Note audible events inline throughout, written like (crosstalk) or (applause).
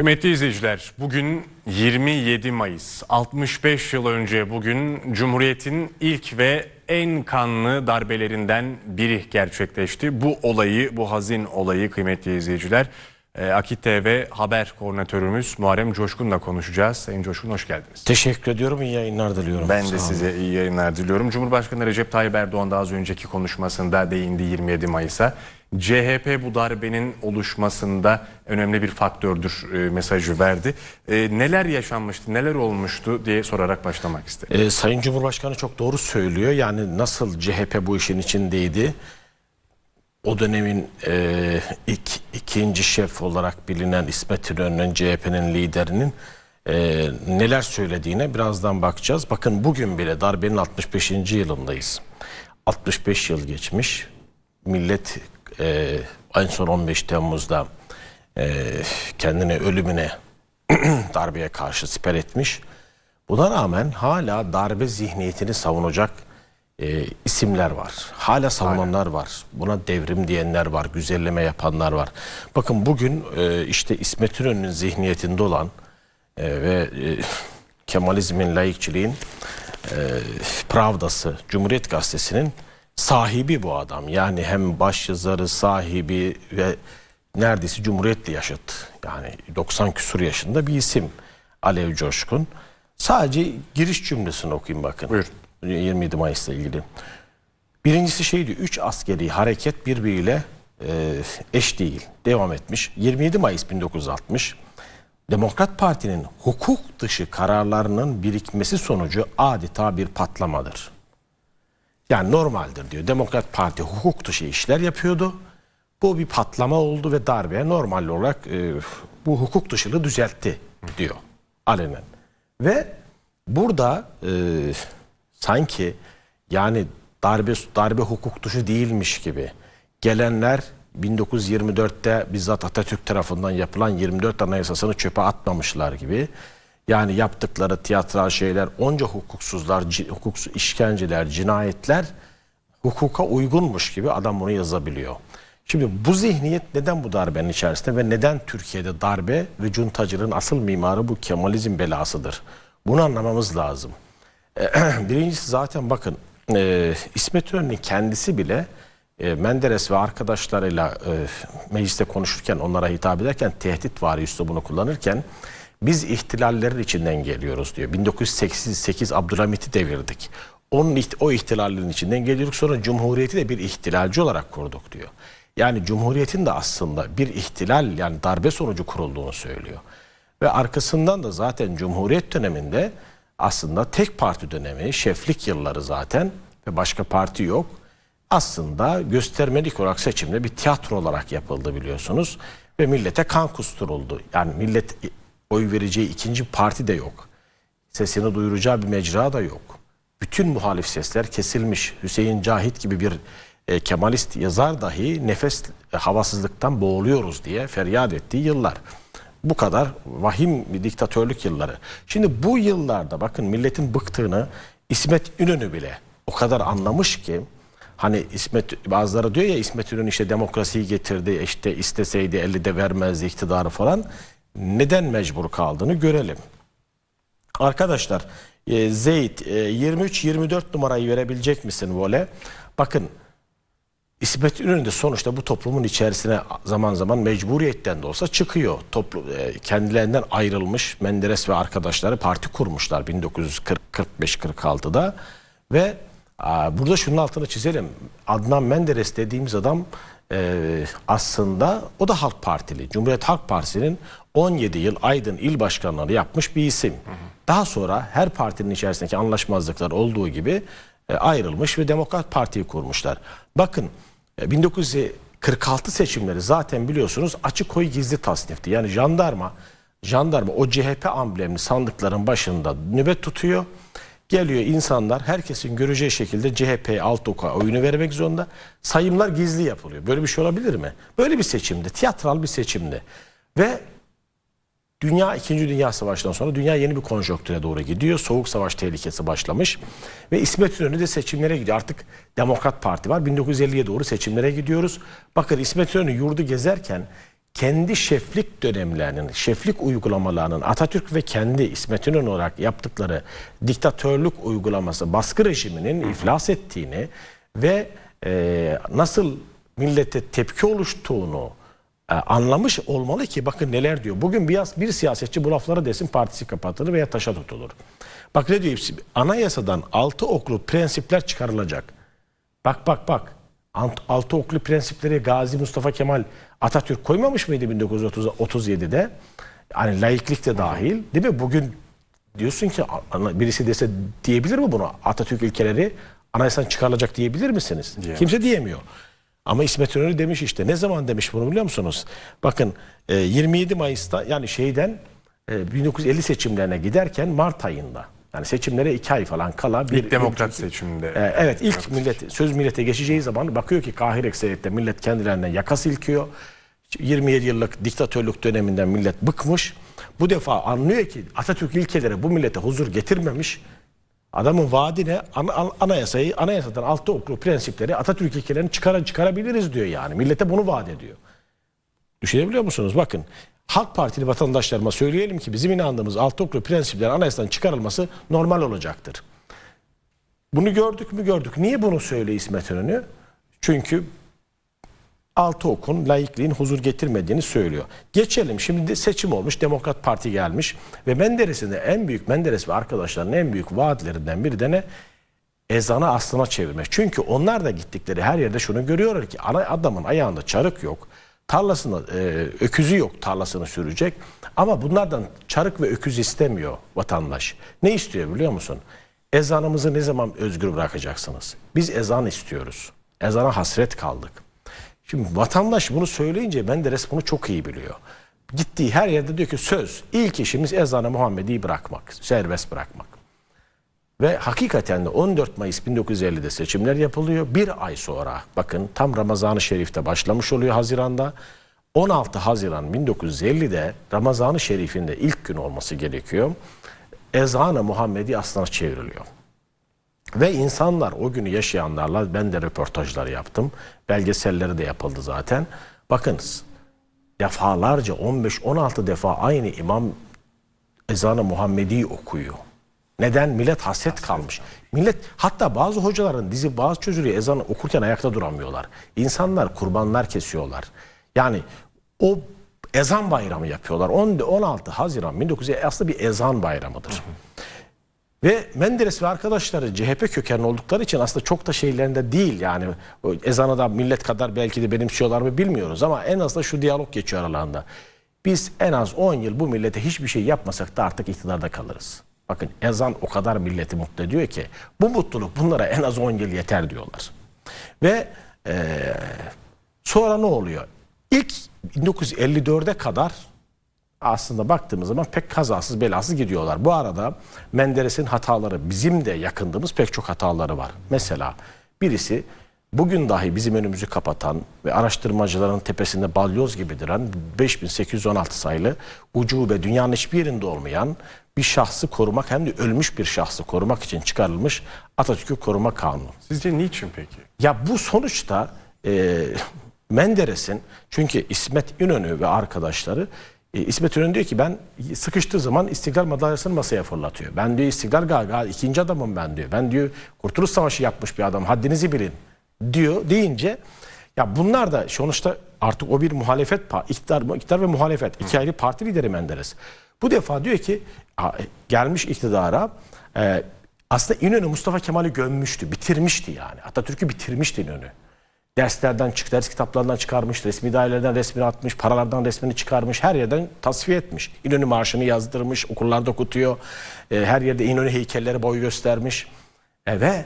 Kıymetli izleyiciler, bugün 27 Mayıs. 65 yıl önce bugün Cumhuriyet'in ilk ve en kanlı darbelerinden biri gerçekleşti. Bu olayı, bu hazin olayı kıymetli izleyiciler, e, Akit TV haber koordinatörümüz Muharrem Coşkun'la konuşacağız. Sayın Coşkun hoş geldiniz. Teşekkür ediyorum. iyi yayınlar diliyorum. Ben Sağ de olun. size iyi yayınlar diliyorum. Cumhurbaşkanı Recep Tayyip Erdoğan da az önceki konuşmasında değindi 27 Mayıs'a. CHP bu darbenin oluşmasında önemli bir faktördür e, mesajı verdi. E, neler yaşanmıştı, neler olmuştu diye sorarak başlamak istedim. Ee, Sayın Cumhurbaşkanı çok doğru söylüyor. Yani nasıl CHP bu işin içindeydi? O dönemin e, ilk ikinci şef olarak bilinen İsmet İnönü'nün CHP'nin liderinin e, neler söylediğine birazdan bakacağız. Bakın bugün bile darbenin 65. yılındayız. 65 yıl geçmiş. Millet e, en son 15 Temmuz'da e, kendini ölümüne (clears throat) darbeye karşı siper etmiş. Buna rağmen hala darbe zihniyetini savunacak e, isimler var. Hala savunanlar var. Buna devrim diyenler var. Güzelleme yapanlar var. Bakın bugün e, işte İsmet İnönü'nün zihniyetinde olan e, ve e, Kemalizmin, laikçiliğin e, Pravdası, Cumhuriyet Gazetesi'nin sahibi bu adam. Yani hem başyazarı, sahibi ve neredeyse Cumhuriyet'le yaşıt. Yani 90 küsur yaşında bir isim Alev Coşkun. Sadece giriş cümlesini okuyayım bakın. Buyur. 27 Mayıs'la ilgili. Birincisi şeydi, üç askeri hareket birbiriyle e, eş değil, devam etmiş. 27 Mayıs 1960, Demokrat Parti'nin hukuk dışı kararlarının birikmesi sonucu adeta bir patlamadır. Yani normaldir diyor. Demokrat Parti hukuk dışı işler yapıyordu. Bu bir patlama oldu ve darbe normal olarak e, bu hukuk dışılığı düzeltti diyor alenen. Ve burada e, sanki yani darbe darbe hukuk dışı değilmiş gibi gelenler 1924'te bizzat Atatürk tarafından yapılan 24 Anayasasını çöpe atmamışlar gibi. Yani yaptıkları tiyatral şeyler, onca hukuksuzlar, hukuksuz işkenceler, cinayetler hukuka uygunmuş gibi adam bunu yazabiliyor. Şimdi bu zihniyet neden bu darbenin içerisinde ve neden Türkiye'de darbe ve cuntacılığın asıl mimarı bu Kemalizm belasıdır? Bunu anlamamız lazım. (clears throat) Birincisi zaten bakın e, İsmet İnönü'nün kendisi bile e, Menderes ve arkadaşlarıyla e, mecliste konuşurken onlara hitap ederken tehdit var bunu kullanırken biz ihtilallerin içinden geliyoruz diyor. 1988 Abdülhamit'i devirdik. Onun o ihtilallerin içinden geliyoruz sonra Cumhuriyeti de bir ihtilalci olarak kurduk diyor. Yani Cumhuriyet'in de aslında bir ihtilal yani darbe sonucu kurulduğunu söylüyor. Ve arkasından da zaten Cumhuriyet döneminde aslında tek parti dönemi, şeflik yılları zaten ve başka parti yok. Aslında göstermelik olarak seçimde bir tiyatro olarak yapıldı biliyorsunuz. Ve millete kan kusturuldu. Yani millet oy vereceği ikinci parti de yok. Sesini duyuracağı bir mecra da yok. Bütün muhalif sesler kesilmiş. Hüseyin Cahit gibi bir e, Kemalist yazar dahi nefes e, havasızlıktan boğuluyoruz diye feryat ettiği yıllar. Bu kadar vahim bir diktatörlük yılları. Şimdi bu yıllarda bakın milletin bıktığını İsmet İnönü bile o kadar anlamış ki hani İsmet bazıları diyor ya İsmet İnönü işte demokrasiyi getirdi işte isteseydi elde de vermezdi iktidarı falan. Neden mecbur kaldığını görelim. Arkadaşlar e, Zeyt e, 23-24 numarayı verebilecek misin vole? Bakın İsmet İnönü de sonuçta bu toplumun içerisine zaman zaman mecburiyetten de olsa çıkıyor. Toplu, e, kendilerinden ayrılmış Menderes ve arkadaşları parti kurmuşlar 1945-46'da ve burada şunun altını çizelim. Adnan Menderes dediğimiz adam e, aslında o da Halk Partili. Cumhuriyet Halk Partisi'nin 17 yıl Aydın il başkanlığını yapmış bir isim. Daha sonra her partinin içerisindeki anlaşmazlıklar olduğu gibi e, ayrılmış ve Demokrat Parti'yi kurmuşlar. Bakın 1946 seçimleri zaten biliyorsunuz açık oy gizli tasnifti. Yani jandarma jandarma o CHP amblemli sandıkların başında nöbet tutuyor. Geliyor insanlar herkesin göreceği şekilde CHP'ye alt oka oyunu vermek zorunda. Sayımlar gizli yapılıyor. Böyle bir şey olabilir mi? Böyle bir seçimdi. Tiyatral bir seçimdi. Ve Dünya 2. Dünya Savaşı'ndan sonra dünya yeni bir konjonktüre doğru gidiyor. Soğuk savaş tehlikesi başlamış. Ve İsmet İnönü de seçimlere gidiyor. Artık Demokrat Parti var. 1950'ye doğru seçimlere gidiyoruz. Bakın İsmet İnönü yurdu gezerken kendi şeflik dönemlerinin, şeflik uygulamalarının Atatürk ve kendi İsmet İnönü olarak yaptıkları diktatörlük uygulaması, baskı rejiminin iflas ettiğini ve e, nasıl millete tepki oluştuğunu anlamış olmalı ki bakın neler diyor. Bugün bir, bir siyasetçi bu lafları desin partisi kapatılır veya taşa tutulur. Bak ne diyor hepsi? Anayasadan altı oklu prensipler çıkarılacak. Bak bak bak. Altı oklu prensipleri Gazi Mustafa Kemal Atatürk koymamış mıydı 1937'de? Hani laiklik de dahil değil mi? Bugün diyorsun ki birisi dese diyebilir mi bunu? Atatürk ilkeleri anayasadan çıkarılacak diyebilir misiniz? Diyemez. Kimse diyemiyor. Ama İsmet İnönü demiş işte. Ne zaman demiş bunu biliyor musunuz? Bakın e, 27 Mayıs'ta yani şeyden e, 1950 seçimlerine giderken Mart ayında yani seçimlere iki ay falan kala bir İlk demokrat bir- seçiminde. e, evet ilk millet söz millete geçeceği zaman bakıyor ki Kahire ekseriyette millet kendilerinden yaka silkiyor. 27 yıllık diktatörlük döneminden millet bıkmış. Bu defa anlıyor ki Atatürk ilkeleri bu millete huzur getirmemiş. Adamın vaadi ne? Ana- an- anayasayı, anayasadan altı oklu prensipleri Atatürk ilkelerini çıkar, çıkarabiliriz diyor yani. Millete bunu vaat ediyor. Düşünebiliyor musunuz? Bakın Halk Partili vatandaşlarıma söyleyelim ki bizim inandığımız altı oklu prensiplerin anayasadan çıkarılması normal olacaktır. Bunu gördük mü gördük. Niye bunu söyle İsmet İnönü? Çünkü altı okun laikliğin huzur getirmediğini söylüyor. Geçelim şimdi de seçim olmuş Demokrat Parti gelmiş ve Menderes'in de en büyük Menderes ve arkadaşlarının en büyük vaatlerinden biri de ne? Ezanı aslına çevirmek. Çünkü onlar da gittikleri her yerde şunu görüyorlar ki adamın ayağında çarık yok. Tarlasında e, öküzü yok tarlasını sürecek. Ama bunlardan çarık ve öküz istemiyor vatandaş. Ne istiyor biliyor musun? Ezanımızı ne zaman özgür bırakacaksınız? Biz ezan istiyoruz. Ezana hasret kaldık. Şimdi vatandaş bunu söyleyince Menderes bunu çok iyi biliyor. Gittiği her yerde diyor ki söz ilk işimiz ezanı Muhammedi'yi bırakmak, serbest bırakmak. Ve hakikaten de 14 Mayıs 1950'de seçimler yapılıyor. Bir ay sonra bakın tam Ramazan-ı Şerif'te başlamış oluyor Haziran'da. 16 Haziran 1950'de Ramazan-ı Şerif'in de ilk gün olması gerekiyor. Ezan-ı Muhammedi aslına çevriliyor. Ve insanlar o günü yaşayanlarla ben de röportajlar yaptım. Belgeselleri de yapıldı zaten. Bakınız defalarca 15-16 defa aynı imam ezanı Muhammedi okuyor. Neden? Millet hasret kalmış. Millet hatta bazı hocaların dizi bazı çocuğu ezan okurken ayakta duramıyorlar. İnsanlar kurbanlar kesiyorlar. Yani o ezan bayramı yapıyorlar. 10 16 Haziran 1900 aslında bir ezan bayramıdır. Ve Menderes ve arkadaşları CHP kökenli oldukları için aslında çok da şeylerinde değil yani o ezanı da millet kadar belki de benimsiyorlar mı bilmiyoruz ama en azından şu diyalog geçiyor aralarında. Biz en az 10 yıl bu millete hiçbir şey yapmasak da artık iktidarda kalırız. Bakın ezan o kadar milleti mutlu ediyor ki bu mutluluk bunlara en az 10 yıl yeter diyorlar. Ve eee, sonra ne oluyor? İlk 1954'e kadar aslında baktığımız zaman pek kazasız belasız gidiyorlar. Bu arada Menderes'in hataları bizim de yakındığımız pek çok hataları var. Mesela birisi bugün dahi bizim önümüzü kapatan ve araştırmacıların tepesinde balyoz gibi duran 5816 sayılı ucube dünyanın hiçbir yerinde olmayan bir şahsı korumak hem de ölmüş bir şahsı korumak için çıkarılmış Atatürk'ü koruma kanunu. Sizce niçin peki? Ya bu sonuçta e, Menderes'in çünkü İsmet İnönü ve arkadaşları e, İsmet İnönü diyor ki ben sıkıştığı zaman İstiklal madalyasını masaya fırlatıyor. Ben diyor İstiklal Gaga ikinci adamım ben diyor. Ben diyor Kurtuluş Savaşı yapmış bir adam haddinizi bilin diyor deyince ya bunlar da sonuçta artık o bir muhalefet iktidar, iktidar ve muhalefet iki ayrı parti lideri Menderes. Bu defa diyor ki gelmiş iktidara e, aslında İnönü Mustafa Kemal'i gömmüştü, bitirmişti yani. Atatürk'ü bitirmişti İnönü. Derslerden çık, ders kitaplarından çıkarmış, resmi dairelerden resmini atmış, paralardan resmini çıkarmış, her yerden tasfiye etmiş. İnönü marşını yazdırmış, okullarda okutuyor. E, her yerde İnönü heykelleri boy göstermiş. E, ve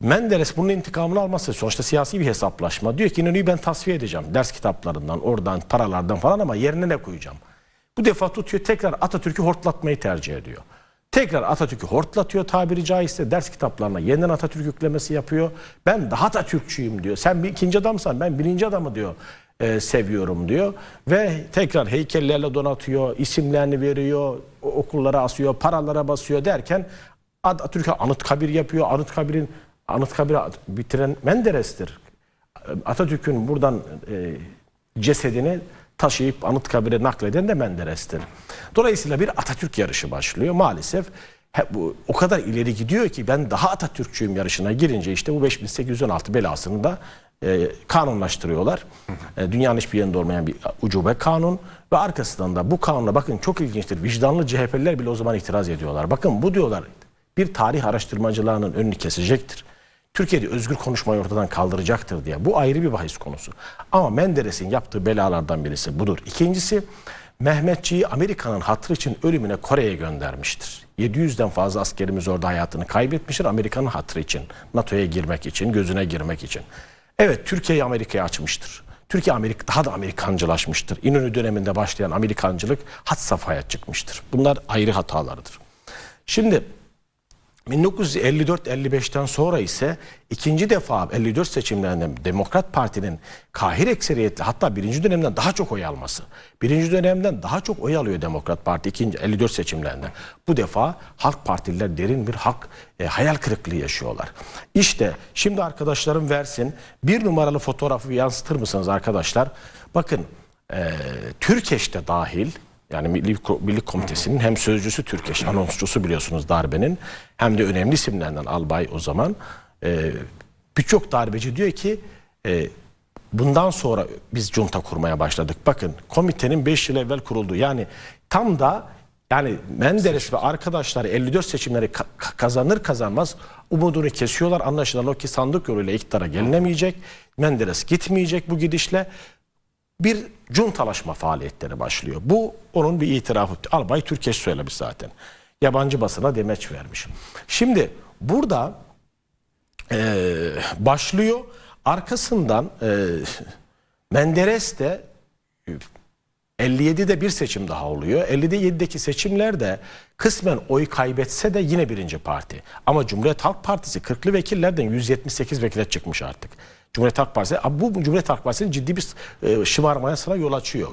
Menderes bunun intikamını alması sonuçta siyasi bir hesaplaşma. Diyor ki İnönü'yü ben tasfiye edeceğim. Ders kitaplarından, oradan, paralardan falan ama yerine ne koyacağım? Bu defa tutuyor tekrar Atatürk'ü hortlatmayı tercih ediyor. Tekrar Atatürk'ü hortlatıyor tabiri caizse ders kitaplarına yeniden Atatürk yüklemesi yapıyor. Ben daha Atatürkçüyüm diyor. Sen bir ikinci adamsan ben birinci adamı diyor e, seviyorum diyor. Ve tekrar heykellerle donatıyor, isimlerini veriyor, okullara asıyor, paralara basıyor derken Atatürk'e Anıtkabir yapıyor. Anıtkabir'in Anıtkabir'i bitiren Menderes'tir. Atatürk'ün buradan e, cesedini taşıyıp Anıtkabir'e nakleden de Menderes'tir. Dolayısıyla bir Atatürk yarışı başlıyor. Maalesef he- bu o kadar ileri gidiyor ki ben daha Atatürkçüyüm yarışına girince işte bu 5816 belasını da e, kanunlaştırıyorlar. E, dünyanın hiçbir yerinde olmayan bir ucube kanun ve arkasından da bu kanuna bakın çok ilginçtir. Vicdanlı CHP'liler bile o zaman itiraz ediyorlar. Bakın bu diyorlar bir tarih araştırmacılarının önünü kesecektir. Türkiye'de özgür konuşmayı ortadan kaldıracaktır diye. Bu ayrı bir bahis konusu. Ama Menderes'in yaptığı belalardan birisi budur. İkincisi Mehmetçiği Amerika'nın hatırı için ölümüne Kore'ye göndermiştir. 700'den fazla askerimiz orada hayatını kaybetmiştir Amerika'nın hatırı için. NATO'ya girmek için, gözüne girmek için. Evet Türkiye'yi Amerika'ya açmıştır. Türkiye Amerika daha da Amerikancılaşmıştır. İnönü döneminde başlayan Amerikancılık had safhaya çıkmıştır. Bunlar ayrı hatalardır. Şimdi 1954-55'ten sonra ise ikinci defa 54 seçimlerinde Demokrat Parti'nin kahir ekseriyetle hatta birinci dönemden daha çok oy alması. Birinci dönemden daha çok oy alıyor Demokrat Parti ikinci 54 seçimlerinde. Bu defa Halk Partililer derin bir hak e, hayal kırıklığı yaşıyorlar. İşte şimdi arkadaşlarım versin bir numaralı fotoğrafı yansıtır mısınız arkadaşlar? Bakın e, Türkeş'te dahil yani Milli Birlik Komitesi'nin hem sözcüsü Türkeş, anonsçusu biliyorsunuz darbenin hem de önemli isimlerden albay o zaman. Ee, Birçok darbeci diyor ki e, bundan sonra biz junta kurmaya başladık. Bakın komitenin 5 yıl evvel kuruldu. Yani tam da yani Menderes ve arkadaşları 54 seçimleri ka- ka- kazanır kazanmaz umudunu kesiyorlar. Anlaşılan o ki sandık yoluyla iktidara gelinemeyecek. Menderes gitmeyecek bu gidişle bir cuntalaşma faaliyetleri başlıyor. Bu onun bir itirafı. Albay Türkeş söylemiş zaten. Yabancı basına demeç vermiş. Şimdi burada eee, başlıyor. Arkasından eee Menderes de 57'de bir seçim daha oluyor. 50'de 7'deki seçimlerde kısmen oy kaybetse de yine birinci parti. Ama Cumhuriyet Halk Partisi 40'lı vekillerden 178 vekile çıkmış artık. Cumhuriyet Halk Partisi bu Cumhuriyet Halk Partisi'nin ciddi bir e, şımarmayasına yol açıyor.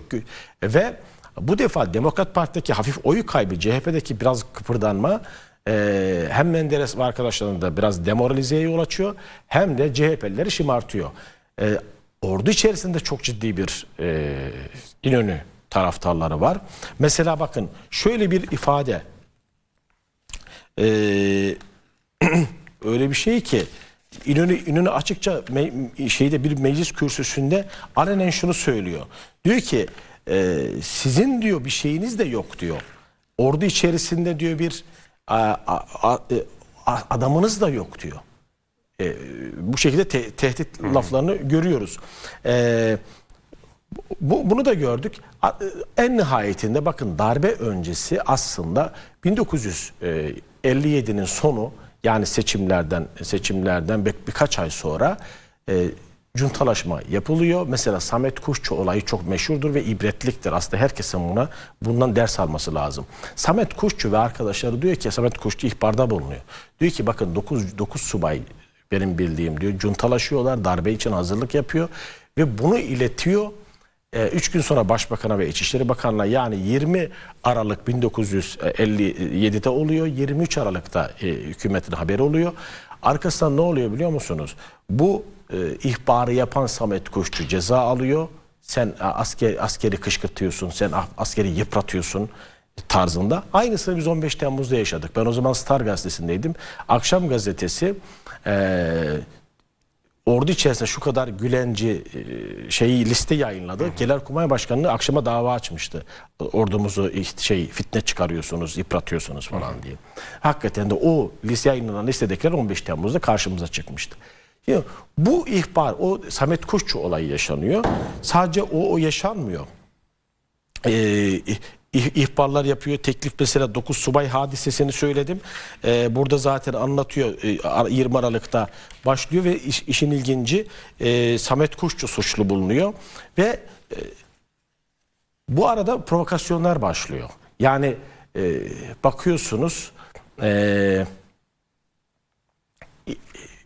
Ve bu defa Demokrat Parti'deki hafif oy kaybı, CHP'deki biraz kıpırdanma e, hem Menderes ve arkadaşlarını da biraz demoralizeye yol açıyor hem de CHP'lileri şımartıyor. E, ordu içerisinde çok ciddi bir e, taraftarları var. Mesela bakın şöyle bir ifade. E, (clears throat) öyle bir şey ki İnönü, İnönü açıkça me- şeyde bir meclis kürsüsünde alenen şunu söylüyor. Diyor ki e, sizin diyor bir şeyiniz de yok diyor. Ordu içerisinde diyor bir a, a- a- e, adamınız da yok diyor. E, bu şekilde te- tehdit laflarını görüyoruz. E, bu, bunu da gördük. A- En nihayetinde bakın darbe öncesi aslında 1957'nin sonu yani seçimlerden seçimlerden bir, birkaç ay sonra e, cuntalaşma yapılıyor. Mesela Samet Kuşçu olayı çok meşhurdur ve ibretliktir. Aslında herkesin buna bundan ders alması lazım. Samet Kuşçu ve arkadaşları diyor ki Samet Kuşçu ihbarda bulunuyor. Diyor ki bakın 9 9 subay benim bildiğim diyor cuntalaşıyorlar, darbe için hazırlık yapıyor ve bunu iletiyor. E, Üç gün sonra Başbakan'a ve İçişleri Bakanı'na yani 20 Aralık 1957'de oluyor. 23 Aralık'ta e, hükümetin haberi oluyor. Arkasından ne oluyor biliyor musunuz? Bu e, ihbarı yapan Samet Kuşçu ceza alıyor. Sen asker, askeri kışkırtıyorsun, sen askeri yıpratıyorsun tarzında. Aynısını biz 15 Temmuz'da yaşadık. Ben o zaman Star gazetesindeydim. Akşam gazetesi e, ordu içerisinde şu kadar gülenci e, şeyi liste yayınladı. Genelkurmay Başkanlığı akşama dava açmıştı. Ordumuzu şey fitne çıkarıyorsunuz, yıpratıyorsunuz falan diye. Hakikaten de o liste yayınlanan listedekiler 15 Temmuz'da karşımıza çıkmıştı. Şimdi bu ihbar, o Samet Kuşçu olayı yaşanıyor. Sadece o, o yaşanmıyor e, ih- ihbarlar yapıyor. Teklif mesela 9 subay hadisesini söyledim. E, burada zaten anlatıyor. E, Ar- 20 Aralık'ta başlıyor ve iş- işin ilginci e, Samet Kuşçu suçlu bulunuyor ve e, bu arada provokasyonlar başlıyor. Yani e, bakıyorsunuz e,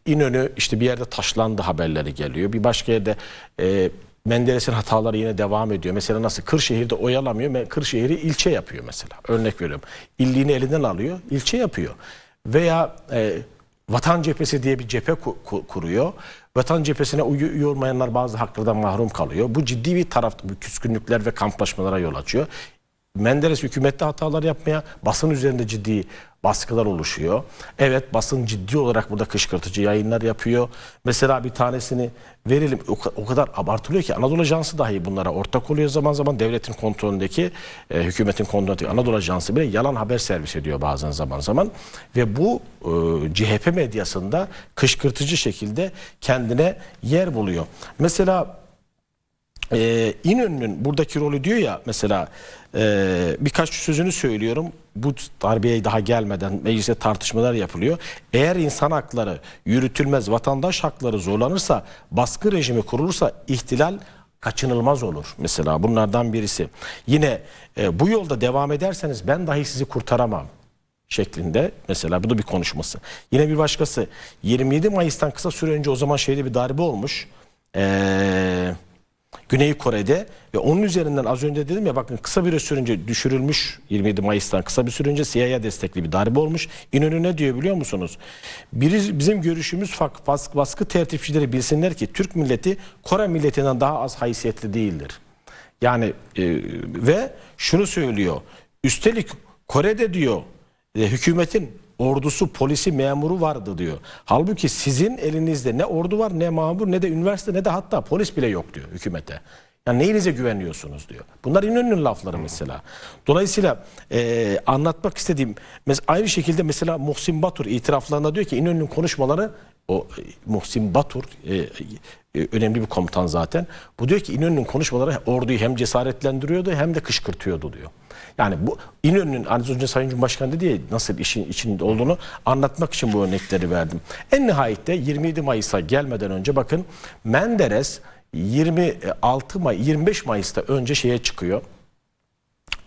İnönü işte bir yerde taşlandı haberleri geliyor. Bir başka yerde e, Menderes'in hataları yine devam ediyor. Mesela nasıl Kırşehir'de oyalamıyor. Kırşehir'i ilçe yapıyor mesela. Örnek veriyorum. İlliğini elinden alıyor, ilçe yapıyor. Veya e, Vatan Cephesi diye bir cephe ku- ku- kuruyor. Vatan Cephesi'ne üye olmayanlar bazı haklardan mahrum kalıyor. Bu ciddi bir taraf, bu küskünlükler ve kamplaşmalara yol açıyor. Menderes hükümette hatalar yapmaya, basın üzerinde ciddi baskılar oluşuyor. Evet basın ciddi olarak burada kışkırtıcı yayınlar yapıyor. Mesela bir tanesini verelim o, ka- o kadar abartılıyor ki Anadolu Ajansı dahi bunlara ortak oluyor zaman zaman devletin kontrolündeki e, hükümetin kontrolündeki Anadolu Ajansı bile yalan haber servis ediyor bazen zaman zaman ve bu e, CHP medyasında kışkırtıcı şekilde kendine yer buluyor. Mesela ee, İnönü'nün buradaki rolü diyor ya mesela e, birkaç sözünü söylüyorum. Bu darbeye daha gelmeden mecliste tartışmalar yapılıyor. Eğer insan hakları yürütülmez, vatandaş hakları zorlanırsa, baskı rejimi kurulursa ihtilal kaçınılmaz olur. Mesela bunlardan birisi. Yine e, bu yolda devam ederseniz ben dahi sizi kurtaramam şeklinde mesela bu da bir konuşması. Yine bir başkası 27 Mayıs'tan kısa süre önce o zaman şeyde bir darbe olmuş. Eee Güney Kore'de ve onun üzerinden az önce dedim ya bakın kısa bir süre önce düşürülmüş 27 Mayıs'tan kısa bir süre önce CIA'ya destekli bir darbe olmuş. İnönü ne diyor biliyor musunuz? Biri, bizim görüşümüz fak- baskı, baskı tertipçileri bilsinler ki Türk milleti Kore milletinden daha az haysiyetli değildir. Yani e, ve şunu söylüyor. Üstelik Kore'de diyor e, hükümetin ordusu, polisi, memuru vardı diyor. Halbuki sizin elinizde ne ordu var, ne memur, ne de üniversite, ne de hatta polis bile yok diyor hükümete. Yani neyinize güveniyorsunuz diyor. Bunlar İnönü'nün lafları mesela. Dolayısıyla e, anlatmak istediğim aynı şekilde mesela Muhsin Batur itiraflarında diyor ki İnönü'nün konuşmaları o e, Muhsin Batur e, e, önemli bir komutan zaten. Bu diyor ki İnönü'nün konuşmaları orduyu hem cesaretlendiriyordu hem de kışkırtıyordu diyor. Yani bu İnönü'nün az önce Sayın Cumhurbaşkanı dedi ya nasıl işin içinde olduğunu anlatmak için bu örnekleri verdim. En nihayette 27 Mayıs'a gelmeden önce bakın Menderes 26 May 25 Mayıs'ta önce şeye çıkıyor.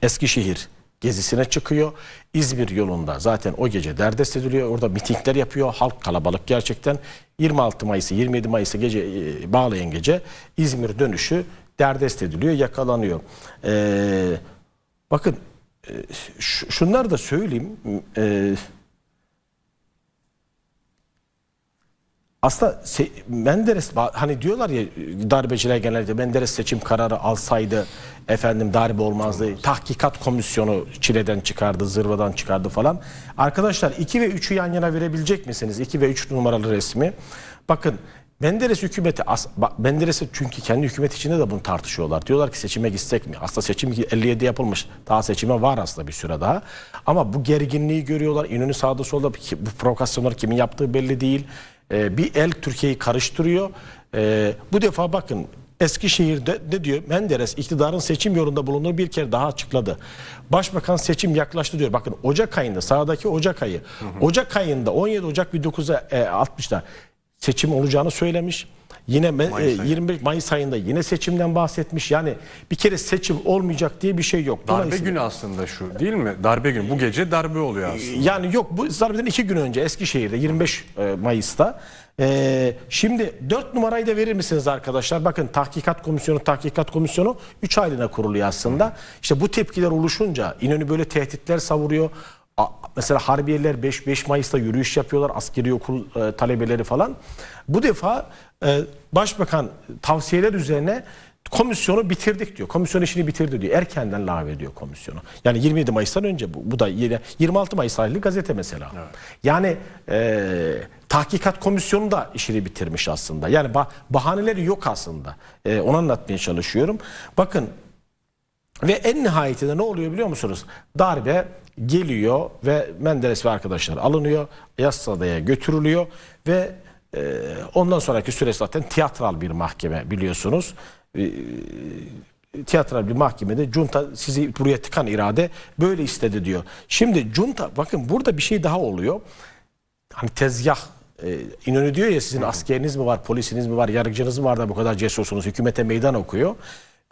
Eskişehir gezisine çıkıyor. İzmir yolunda zaten o gece derdest ediliyor. Orada mitingler yapıyor. Halk kalabalık gerçekten. 26 Mayıs'ı 27 Mayıs'ı gece e, bağlayan gece İzmir dönüşü derdest ediliyor, yakalanıyor. Ee, bakın e, ş- şunları da söyleyeyim. Ee, Aslında Menderes hani diyorlar ya darbeciler genelde Menderes seçim kararı alsaydı efendim darbe olmazdı. Tahkikat komisyonu çileden çıkardı, zırvadan çıkardı falan. Arkadaşlar 2 ve 3'ü yan yana verebilecek misiniz? 2 ve 3 numaralı resmi. Bakın Menderes hükümeti Menderes'i çünkü kendi hükümet içinde de bunu tartışıyorlar. Diyorlar ki seçime gitsek mi? Aslında seçim 57 yapılmış. Daha seçime var aslında bir süre daha. Ama bu gerginliği görüyorlar. İnönü sağda solda bu provokasyonları kimin yaptığı belli değil. Ee, bir el Türkiye'yi karıştırıyor. Ee, bu defa bakın Eskişehir'de ne diyor? Menderes iktidarın seçim yolunda bulunduğu bir kere daha açıkladı. Başbakan seçim yaklaştı diyor. Bakın Ocak ayında sağdaki Ocak ayı. Ocak ayında 17 Ocak 1960'da seçim olacağını söylemiş. Yine Mayıs e, ayı. 25 Mayıs ayında yine seçimden bahsetmiş. Yani bir kere seçim olmayacak diye bir şey yok. Darbe günü aslında şu değil mi? Darbe günü. Bu gece darbe oluyor aslında. yani yok bu darbeden iki gün önce Eskişehir'de 25 e, Mayıs'ta. E, şimdi 4 numarayı da verir misiniz arkadaşlar? Bakın tahkikat komisyonu tahkikat komisyonu 3 aylığına kuruluyor aslında. İşte bu tepkiler oluşunca İnönü böyle tehditler savuruyor. Mesela Harbiyeler 5, 5 Mayıs'ta yürüyüş yapıyorlar. Askeri okul e, talebeleri falan. Bu defa e, başbakan tavsiyeler üzerine komisyonu bitirdik diyor. Komisyon işini bitirdi diyor. Erkenden lave ediyor komisyonu. Yani 27 Mayıs'tan önce bu, bu da yine 26 Mayıs tarihli gazete mesela. Yani e, tahkikat komisyonu da işini bitirmiş aslında. Yani bah- bahaneleri yok aslında. E, onu anlatmaya çalışıyorum. Bakın ve en nihayetinde ne oluyor biliyor musunuz? Darbe geliyor ve Menderes ve arkadaşlar alınıyor. Yassıada'ya götürülüyor ve e, ondan sonraki süreç zaten tiyatral bir mahkeme biliyorsunuz. E, tiyatral bir mahkemede junta sizi buraya tıkan irade böyle istedi diyor. Şimdi junta bakın burada bir şey daha oluyor. Hani tezgah e, İnönü diyor ya sizin askeriniz mi var, polisiniz mi var, yargıcınız mı var da bu kadar cesursunuz, hükümete meydan okuyor.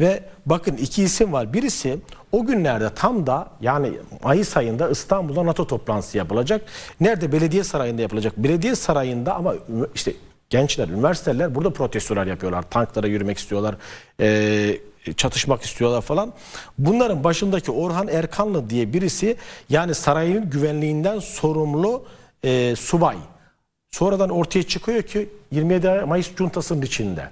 Ve bakın iki isim var. Birisi o günlerde tam da yani Mayıs ayında İstanbul'da NATO toplantısı yapılacak. Nerede? Belediye Sarayı'nda yapılacak. Belediye Sarayı'nda ama işte gençler, üniversiteler burada protestolar yapıyorlar. Tanklara yürümek istiyorlar. Ee, çatışmak istiyorlar falan. Bunların başındaki Orhan Erkanlı diye birisi yani sarayın güvenliğinden sorumlu e, subay. Sonradan ortaya çıkıyor ki 27 Mayıs cuntasının içinde.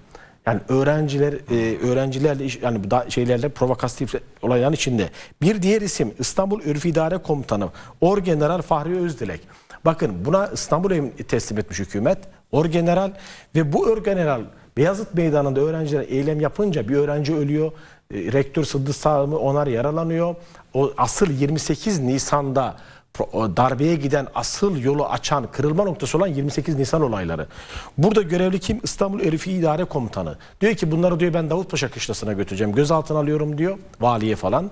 Yani öğrenciler e, öğrencilerle iş- yani da şeylerle provokatif olayların içinde. Bir diğer isim İstanbul Örgü İdare Komutanı Orgeneral Fahri Özdilek. Bakın buna İstanbul Emniyeti teslim etmiş hükümet. Orgeneral ve bu orgeneral Beyazıt Meydanı'nda öğrenciler eylem yapınca bir öğrenci ölüyor. E, Rektör Sıddık Sami onar yaralanıyor. O asıl 28 Nisan'da darbeye giden asıl yolu açan kırılma noktası olan 28 Nisan olayları. Burada görevli kim? İstanbul Örfi İdare Komutanı. Diyor ki bunları diyor ben Davutpaşa Kışlası'na götüreceğim. Gözaltına alıyorum diyor valiye falan.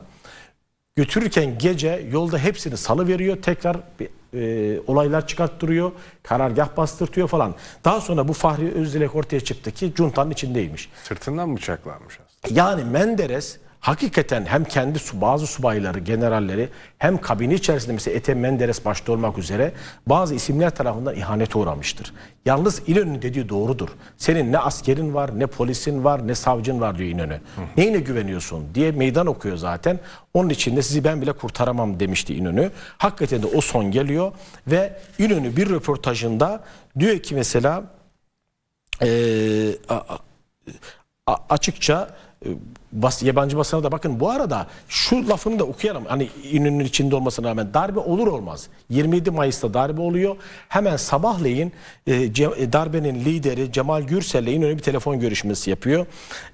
Götürürken gece yolda hepsini salı veriyor. Tekrar bir, e, olaylar çıkarttırıyor. Karargah bastırtıyor falan. Daha sonra bu Fahri Özdilek ortaya çıktı ki cuntanın içindeymiş. Sırtından bıçaklanmış aslında. Yani Menderes hakikaten hem kendi bazı subayları, generalleri hem kabine içerisinde mesela Ethem Menderes başta olmak üzere bazı isimler tarafından ihanete uğramıştır. Yalnız İnönü'nün dediği doğrudur. Senin ne askerin var, ne polisin var, ne savcın var diyor İnönü. Neyine güveniyorsun diye meydan okuyor zaten. Onun için de sizi ben bile kurtaramam demişti İnönü. Hakikaten de o son geliyor ve İnönü bir röportajında diyor ki mesela a- açıkça bas, yabancı basına da bakın bu arada şu lafını da okuyalım. Hani İnönü'nün içinde olmasına rağmen darbe olur olmaz. 27 Mayıs'ta darbe oluyor. Hemen sabahleyin e, e, darbenin lideri Cemal Gürsel'le İnönü bir telefon görüşmesi yapıyor.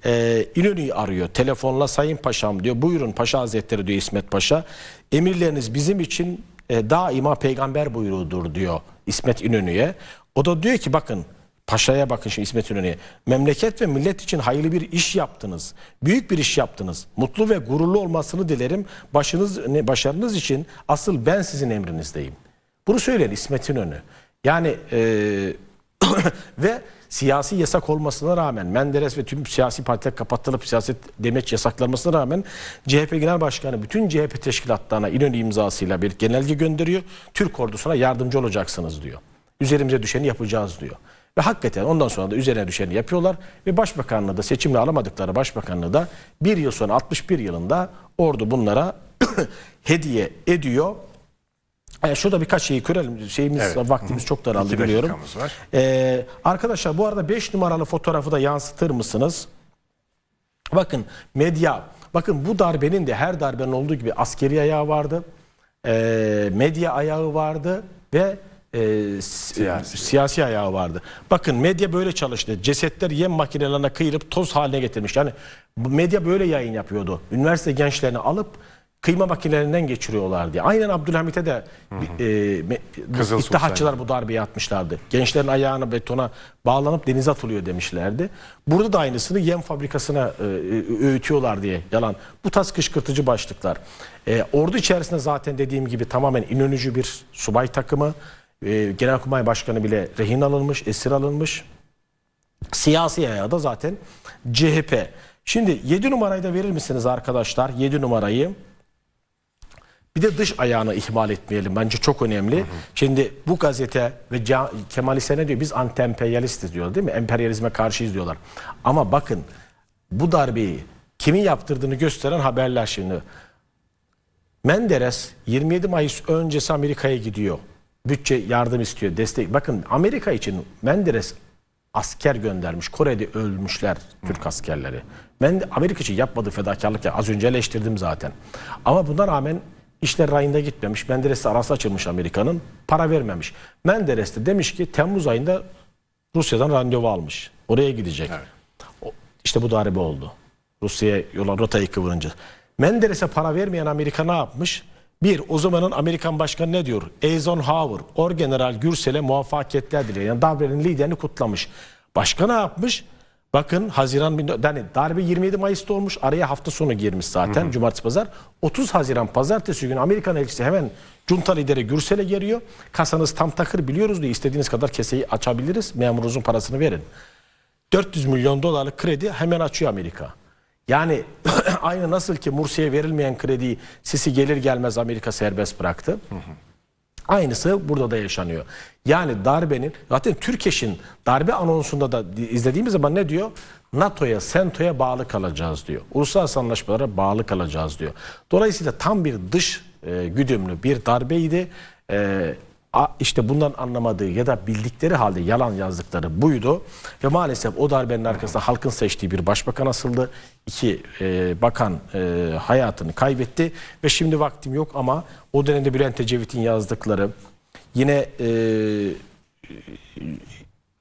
E, İnönü'yü arıyor. Telefonla Sayın Paşam diyor. Buyurun Paşa Hazretleri diyor İsmet Paşa. Emirleriniz bizim için e, daima peygamber buyruğudur diyor İsmet İnönü'ye. O da diyor ki bakın Paşa'ya bakın şimdi İsmet İnönü'ye. Memleket ve millet için hayırlı bir iş yaptınız. Büyük bir iş yaptınız. Mutlu ve gururlu olmasını dilerim. Başınız, başarınız için asıl ben sizin emrinizdeyim. Bunu söyler İsmet İnönü. Yani eee, (coughs) ve siyasi yasak olmasına rağmen Menderes ve tüm siyasi partiler kapatılıp siyaset demeç yasaklanmasına rağmen CHP Genel Başkanı bütün CHP teşkilatlarına İnönü imzasıyla bir genelge gönderiyor. Türk ordusuna yardımcı olacaksınız diyor. Üzerimize düşeni yapacağız diyor. Ve hakikaten ondan sonra da üzerine düşeni yapıyorlar ve başbakanlığı da seçimle alamadıkları başbakanlığı da bir yıl sonra 61 yılında ordu bunlara (clears throat) hediye ediyor. E, şurada birkaç şeyi görelim. Şeyimiz, Evet. vaktimiz çok daraldı biliyorum. var. Ee, arkadaşlar bu arada 5 numaralı fotoğrafı da yansıtır mısınız? Bakın medya, bakın bu darbenin de her darbenin olduğu gibi askeri ayağı vardı. Ee, medya ayağı vardı ve e, Siyasi. siyasi ayağı vardı. Bakın medya böyle çalıştı. Cesetler yem makinelerine kıyılıp toz haline getirmiş. Yani medya böyle yayın yapıyordu. Üniversite gençlerini alıp kıyma makinelerinden geçiriyorlar diye. Aynen Abdülhamit'e de e, me- Kızıl İttihatçılar bu darbeyi atmışlardı. Gençlerin ayağını betona bağlanıp denize atılıyor demişlerdi. Burada da aynısını yem fabrikasına e, e, öğütüyorlar diye yalan. Bu tarz kışkırtıcı başlıklar. E, ordu içerisinde zaten dediğim gibi tamamen inönücü bir subay takımı. E, Genelkurmay Başkanı bile rehin alınmış, esir alınmış. Siyasi ayağı zaten CHP. Şimdi 7 numarayı da verir misiniz arkadaşlar? 7 numarayı. Bir de dış ayağını ihmal etmeyelim. Bence çok önemli. Şimdi bu gazete ve Kemal İhsan ne diyor? Biz anti-emperyalistiz diyor değil mi? Emperyalizme karşıyız diyorlar. Ama bakın bu darbeyi kimin yaptırdığını gösteren haberler şimdi. Menderes 27 Mayıs öncesi Amerika'ya gidiyor. Bütçe yardım istiyor, destek. Bakın Amerika için Menderes asker göndermiş. Kore'de ölmüşler Türk askerleri. Ben Amerika için yapmadığı fedakarlık ya az önce eleştirdim zaten. Ama buna rağmen işler rayında gitmemiş. Menderes'le arası açılmış Amerika'nın. Para vermemiş. Menderes de demiş ki Temmuz ayında Rusya'dan randevu almış. Oraya gidecek. O- İşte bu darbe oldu. Rusya'ya yola rotayı kıvırınca. Menderes'e para vermeyen Amerika ne yapmış? Bir, o zamanın Amerikan başkanı ne diyor? Eisenhower, Orgeneral Gürsel'e muvaffakiyetler diliyor. Yani darbenin liderini kutlamış. Başka ne yapmış? Bakın Haziran, yani darbe 27 Mayıs'ta olmuş. Araya hafta sonu girmiş zaten. Cumartesi pazar. 30 Haziran pazartesi günü Amerikan elçisi hemen junta lideri Gürsel'e geliyor. Kasanız tam takır biliyoruz diye istediğiniz kadar keseyi açabiliriz. Memurunuzun parasını verin. 400 milyon dolarlık kredi hemen açıyor Amerika. Yani (clears throat) aynı nasıl ki Mursi'ye verilmeyen krediyi Sisi gelir gelmez Amerika serbest bıraktı. Aynısı burada da yaşanıyor. Yani darbenin zaten Türkeş'in darbe anonsunda da izlediğimiz zaman ne diyor? NATO'ya, SENTO'ya bağlı kalacağız diyor. Uluslararası anlaşmalara bağlı kalacağız diyor. Dolayısıyla tam bir dış e, güdümlü bir darbeydi. E, işte bundan anlamadığı ya da bildikleri halde yalan yazdıkları buydu. Ve maalesef o darbenin arkasında halkın seçtiği bir başbakan asıldı. İki e, bakan e, hayatını kaybetti. Ve şimdi vaktim yok ama o dönemde Bülent Ecevit'in yazdıkları yine e,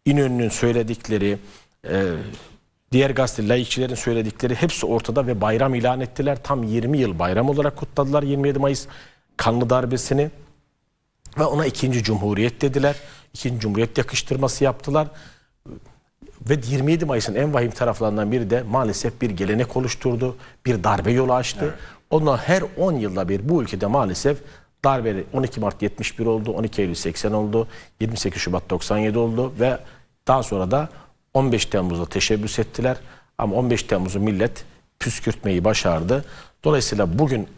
İnönü'nün söyledikleri, e, diğer gazete laikçilerin söyledikleri hepsi ortada ve bayram ilan ettiler. Tam 20 yıl bayram olarak kutladılar 27 Mayıs kanlı darbesini ve ona ikinci cumhuriyet dediler. İkinci cumhuriyet yakıştırması yaptılar. Ve 27 Mayıs'ın en vahim taraflarından biri de maalesef bir gelenek oluşturdu. Bir darbe yolu açtı. Ondan her 10 yılda bir bu ülkede maalesef darbe 12 Mart 71 oldu, 12 Eylül 80 oldu, 28 Şubat 97 oldu ve daha sonra da 15 Temmuz'da teşebbüs ettiler. Ama 15 Temmuz'u millet püskürtmeyi başardı. Dolayısıyla bugün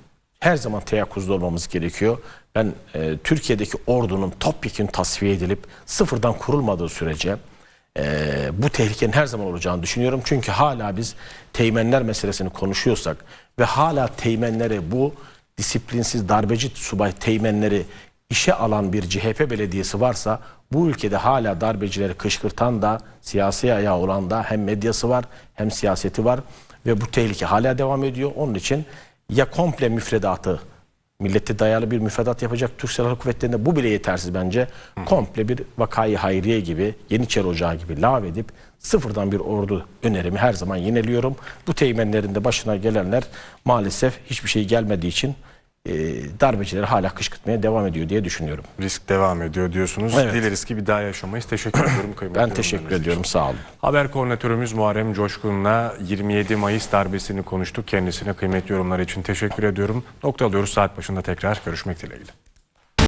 her zaman teyakkuzda olmamız gerekiyor. Ben e, Türkiye'deki ordunun topyekun tasfiye edilip sıfırdan kurulmadığı sürece e, bu tehlikenin her zaman olacağını düşünüyorum. Çünkü hala biz teğmenler meselesini konuşuyorsak ve hala teğmenlere bu disiplinsiz darbeci subay teğmenleri işe alan bir CHP belediyesi varsa bu ülkede hala darbecileri kışkırtan da siyasi ayağı olan da hem medyası var hem siyaseti var ve bu tehlike hala devam ediyor. Onun için ya komple müfredatı millete dayalı bir müfredat yapacak Türk Silahlı Kuvvetleri'nde bu bile yetersiz bence. Komple bir vakayı hayriye gibi, Yeniçeri Ocağı gibi lağvedip sıfırdan bir ordu önerimi her zaman yeniliyorum. Bu teğmenlerin de başına gelenler maalesef hiçbir şey gelmediği için e, darbecileri hala kışkırtmaya devam ediyor diye düşünüyorum. Risk devam ediyor diyorsunuz. Evet. Dileriz ki bir daha yaşamayız. Teşekkür ediyorum Ben teşekkür yorumlarınız için. ediyorum sağ olun. Haber koordinatörümüz Muharrem Coşkun'la 27 Mayıs darbesini konuştuk. Kendisine kıymetli yorumlar için teşekkür ediyorum. Nokta alıyoruz saat başında tekrar görüşmek dileğiyle.